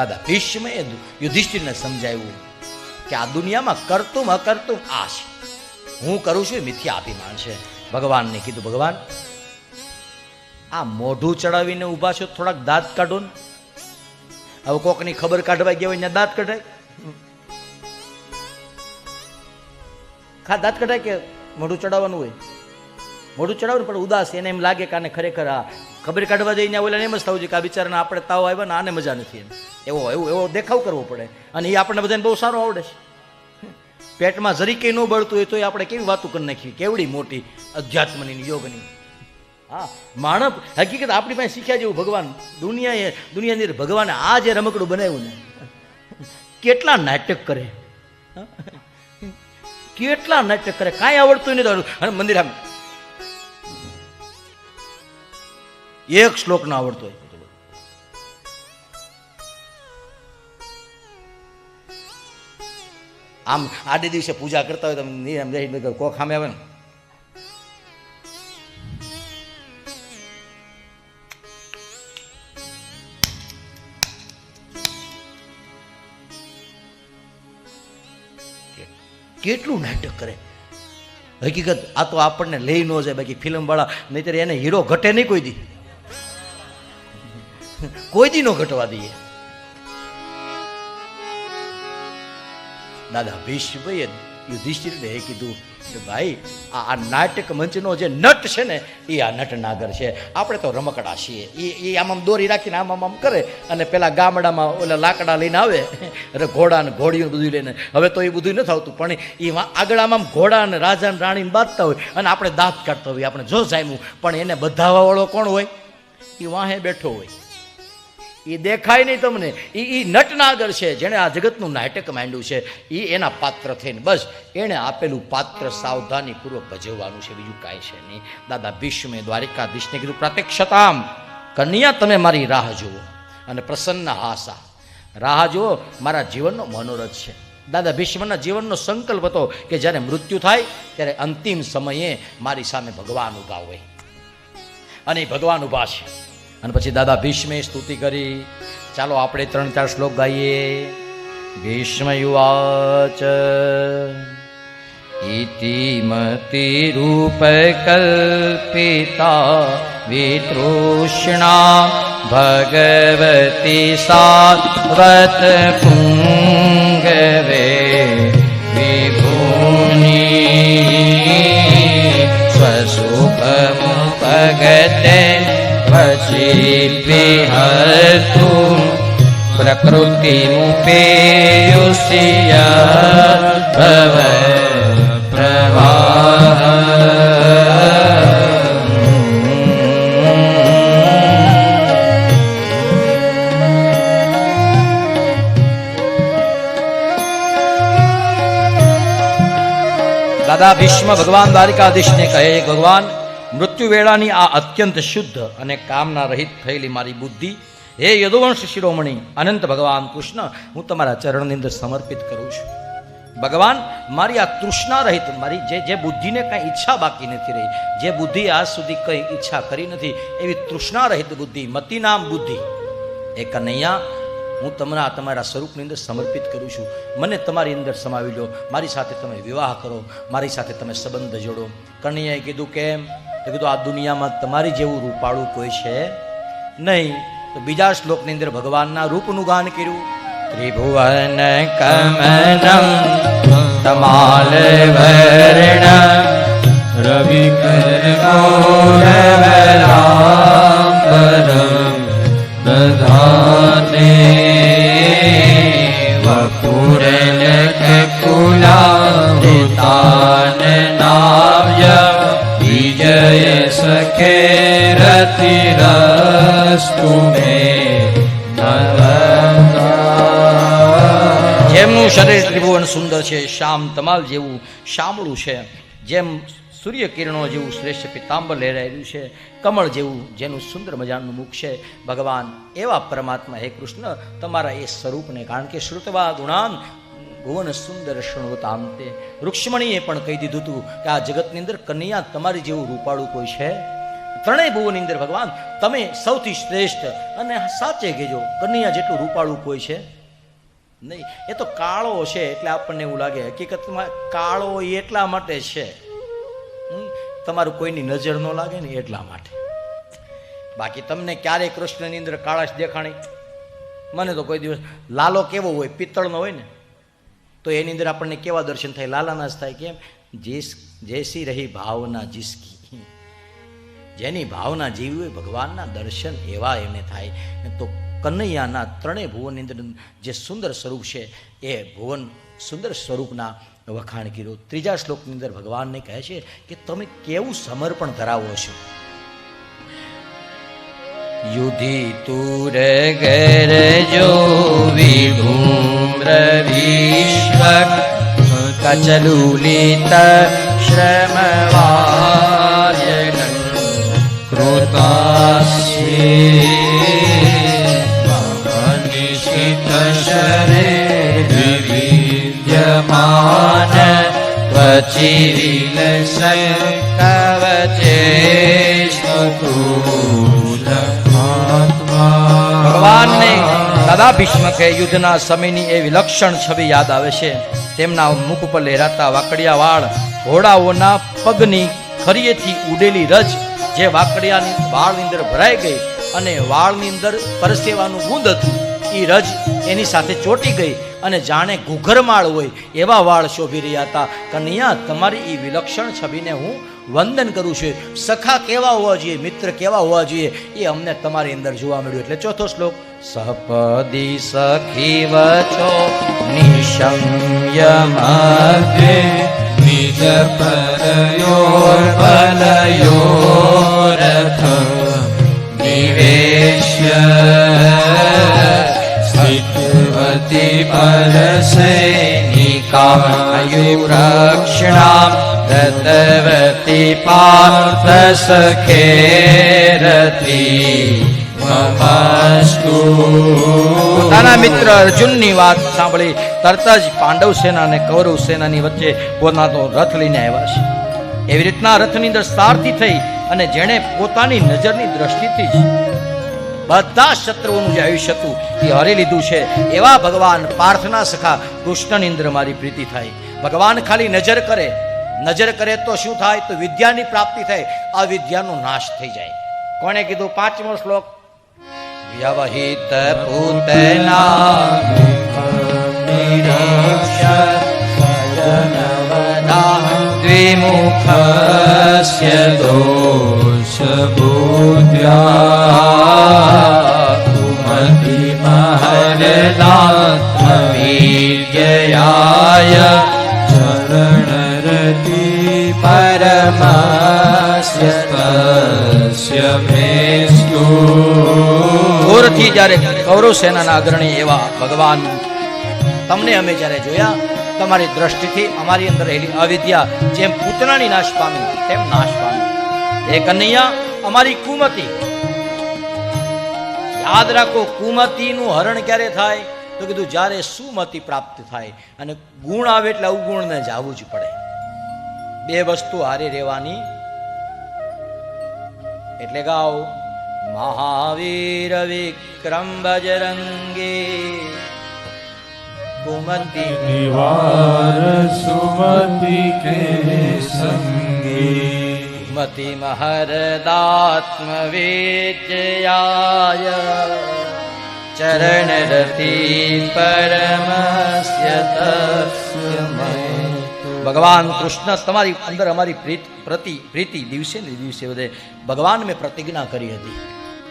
દાદા ભીષ્મએ યુધિષ્ઠિરને સમજાવ્યું કે આ દુનિયામાં કરતું અકર્તું આ છે. હું કરું છું મિથ્યા અભિમાન છે. ભગવાનને કીધું, ભગવાન, આ મોઢું ચડાવીને ઊભા છો, થોડાક દાંત કાઢો ને. હવે કોકની ખબર કાઢવા ગયા હોય દાંત કઢાય. ખા, દાંત કઢાય કે મોઢું ચડાવવાનું હોય? મોઢું ચડાવવું પણ ઉદાસ એને એમ લાગે કે આને ખરેખર આ ખબર કાઢવા જઈને ઓલા એમ જ થવું જોઈએ કે આ બિચારાને આપણે તાવ આવ્યા ને આને મજા નથી એમ. એવો એવો એવો દેખાવ કરવો પડે. અને એ આપણને બધાને બહુ સારો આવડે છે. પેટમાં જરીકે ન બળતું હોય તો એ આપણે કેવી વાતો કરી નાખી કેવડી મોટી અધ્યાત્મની યોગની. હા માણસ હકીકત આપણી પાસે શીખ્યા જેવું ભગવાન. દુનિયાએ દુનિયાની અંદર ભગવાને આ જે રમકડું બનાવ્યું ને, કેટલા નાટક કરે? કેટલા નાટક કરે? કાંઈ આવડતું નથી અને મંદિર આમ એક શ્લોક ના આવડતો હોય. આમ આડે દિવસે પૂજા કરતા હોય તમે નિયમ જઈ કોક સામે આવે ને. કેટલું નાટક કરે. હકીકત આ તો આપણને લઈ ન જાય, બાકી ફિલ્મ વાળા, નહીતર એને હીરો ઘટે નહીં કોઈ દી. કોઈ દી નો ઘટવા દઈએ. દાદા ભીષ્મભાઈએ યુધિષ્ઠિરને એ કીધું કે ભાઈ, આ આ નાટક મંચનો જે નટ છે ને, એ આ નટનાગર છે. આપણે તો રમકડા છીએ. એ એ આમ આમ દોરી રાખીને આમ આમ આમ કરે અને પેલા ગામડામાં ઓલા લાકડા લઈને આવે, અરે ઘોડા ને ઘોડીયું બધું લઈને. હવે તો એ બધું નથી આવતું, પણ એ આગળ આમ આમ ઘોડા ને રાજા ને રાણીને બાંધતા હોય અને આપણે દાંત કાઢતા હોય આપણે જો જામ્યું પણ એને બધાવાવાળો કોણ હોય? એ વાહે બેઠો હોય. એ દેખાય નહીં તમને. એ એ નટનાગર છે, જેણે આ જગતનું નાટક માંડ્યું છે. એ એના પાત્ર થઈને બસ, એણે આપેલું પાત્ર સાવધાનીપૂર્વક ભજવવાનું છે, બીજું કાંઈ છે નહીં. દાદા ભીષ્મે દ્વારિકાધીશને કીધું પ્રત્યક્ષતામ કન્યા તમે મારી રાહ જુઓ. અને પ્રસન્ન હાસા, રાહ જુઓ, મારા જીવનનો મનોરથ છે. દાદા ભીષ્મના જીવનનો સંકલ્પ હતો કે જ્યારે મૃત્યુ થાય, ત્યારે અંતિમ સમયે મારી સામે ભગવાન ઊભા હોય. અને ભગવાન ઊભા છે. અને પછી દાદા ભીષ્મે સ્તુતિ કરી. ચાલો આપણે ત્રણ ચાર શ્લોક ગાઈએ. ભીષ્મ યુવાચ ઇતિમતિરૂપકલ્પિતા વિતૃષ્ણા ભગવતી સાત્વત પુંગવે વિભૂની સ્વસુખમુપગતે વચિદ્વિહર્તુ પ્રકૃતિમુપેયુષ્ય ભવ પ્રવાહ. દાદા ભીષ્મ ભગવાન દ્વારિકાધીશને કહે ભગવાન મૃત્યુ વેળાની આ અત્યંત શુદ્ધ અને કામના રહિત થયેલી મારી બુદ્ધિ, હે યદુવંશ શિરોમણી, અનંત ભગવાન કૃષ્ણ, હું તમારા ચરણની અંદર સમર્પિત કરું છું. ભગવાન, મારી આ તૃષ્ણા રહિત, મારી જે જે બુદ્ધિને કાંઈ ઈચ્છા બાકી નથી રહી, જે બુદ્ધિ આજ સુધી કંઈ ઈચ્છા કરી નથી, એવી તૃષ્ણા રહિત બુદ્ધિ, મતિનામ બુદ્ધિ, એ કનૈયા, હું તમને આ તમારા સ્વરૂપની અંદર સમર્પિત કરું છું. મને તમારી અંદર સમાવી લો, મારી સાથે તમે વિવાહ કરો, મારી સાથે તમે સંબંધ જોડો. કનૈયાએ કીધું, કેમ? તો કીધું, આ દુનિયામાં તમારી જેવું રૂપાળું કોઈ છે નહીં. તો બીજા શ્લોકની અંદર ભગવાનના રૂપનું ગાન કર્યું. ત્રિભુવન કમનમ તમાલ વર્ણ રવિકરગોરવરાંબરમ દધાને જેમનું શરીર ત્રિભુવન સુંદર છે, શ્યામ તમાલ જેવું શામળું છે, જેમ સૂર્ય કિરણો જેવું શ્રેષ્ઠ પિતાંબર લહેરાયેલું છે, કમળ જેવું જેનું સુંદર મજાનું મુખ છે. ભગવાન એવા પરમાત્મા હે કૃષ્ણ, તમારા એ સ્વરૂપને કારણ કે શ્રુતવા ગુણાન ભુવન સુંદર શૃણવતાંતે રૂક્ષ્મણીએ પણ કહી દીધું હતું કે આ જગતની અંદર કન્યા તમારી જેવું રૂપાળું કોઈ છે? ત્રણેય ભુવનની અંદર ભગવાન, તમે સૌથી શ્રેષ્ઠ અને સાચે કહેજો, કન્યા જેટલું રૂપાળું કોઈ છે? નહીં, એ તો કાળો છે એટલે આપણને એવું લાગે, હકીકતમાં કાળો એ એટલા માટે છે. તમારું કોઈની નજર ન લાગે ને એટલા માટે. બાકી તમને ક્યારેય કૃષ્ણની અંદર કાળાશ દેખાણી? મને તો કોઈ દિવસ, લાલો કેવો હોય, પિત્તળનો હોય ને, તો એની અંદર આપણને કેવા દર્શન થાય? લાલાના જ થાય કેમ? જેસ, જેસી રહી ભાવના જીસકી. જેની ભાવના જીવી હોય ભગવાનના દર્શન એવા એને થાય. તો કનૈયાના ત્રણેય ભુવનની અંદર જે સુંદર સ્વરૂપ છે, એ ભુવન સુંદર સ્વરૂપના વખાણ કર્યું. ત્રીજા શ્લોકની અંદર ભગવાનને કહે છે કે, તમે કેવું સમર્પણ ધરાવો છો? યુધિ તુર ગર જો વિશ્વ કચલુલિત શ્રમવાય કૃતાસ્યેનિશિત ત્વચિરિલ ભગવાનને દાદા ભીષ્મકે યુદ્ધના સમયની એ વિલક્ષણ છબી યાદ આવે છે. તેમના મુખ ઉપર લહેરાતા વાકડિયા વાળ ઘોડાઓના પગની ખરીએથી ઉડેલી રજ જે વાકડિયાની વાળની અંદર ભરાઈ ગઈ અને વાળની અંદર પરસેવાનું ગુંદ હતું. એ રજ એની સાથે ચોટી ગઈ. અને જાણે ઘૂઘરમાળ હોય એવા વાળ શોભી રહ્યા હતા. કન્યા, તમારી એ વિલક્ષણ છબીને હું વંદન કરું છું. સખા કેવા હોવા જોઈએ, મિત્ર કેવા હોવા જોઈએ, એ અમને તમારી અંદર જોવા મળ્યું. એટલે ચોથો શ્લોક. સપદી સખી વચો નિશમ્યમગ્રે નિજ પરયોર બલયોરથ, નિવેશ્ય પાર્થ સખેરતી મમસ્તુ પોતાના મિત્ર અર્જુનની વાત સાંભળી તરત જ પાંડવ સેના અને કૌરવ સેનાની વચ્ચે પોતાનો રથ લઈને આવ્યા છે. એવી રીતના રથની અંદર સારથી થઈ અને જેણે પોતાની નજરની દ્રષ્ટિથી જ બધા શત્રુઓનું જે આયુષ્ય હતું એ હરી લીધું છે એવા ભગવાન પાર્થના સખા કૃષ્ણની અંદર મારી પ્રીતિ થાય ભગવાન ખાલી નજર કરે નજર કરે તો શું થાય તો વિદ્યાની પ્રાપ્તિ થાય આ વિદ્યાનો નાશ થઈ જાય કોણે કીધું પાંચમો શ્લોક વ્યવહિત પૂતના द्विमुखस्य दोषबुद्ध्या कुमतिमहरदात्मवीर्ययाय चरणरति परमस्य तस्य मेस्तु ઘોરથી જ્યારે કૌરવ સેનાના અગ્રણી એવા ભગવાન તમને અમે જ્યારે જોયા તમારી દ્રષ્ટિથી અમારી અંદર રહેલી અવિદ્યા જેમ પૂતનાની નાશ પામી તેમ નાશ પામી હે કનૈયા અમારી કુમતી યાદ રાખો કુમતીનું હરણ ક્યારે થાય તો કીધું જ્યારે સુમતિ પ્રાપ્ત થાય અને ગુણ આવે એટલે અવગુણને જાવું જ પડે બે વસ્તુ હારે રહેવાની એટલે ગાઓ મહાવીર વિક્રમ બજરંગે કુમતી निवार सुमति के संगे મતિ મહરદાત્મ વિજયાય ચરણરતિ પરમસ્ય ભગવાન કૃષ્ણ તમારી અંદર અમારી પ્રીત પ્રતિ પ્રીતિ દિવસે ને દિવસે વધે ભગવાન મેં પ્રતિજ્ઞા કરી હતી.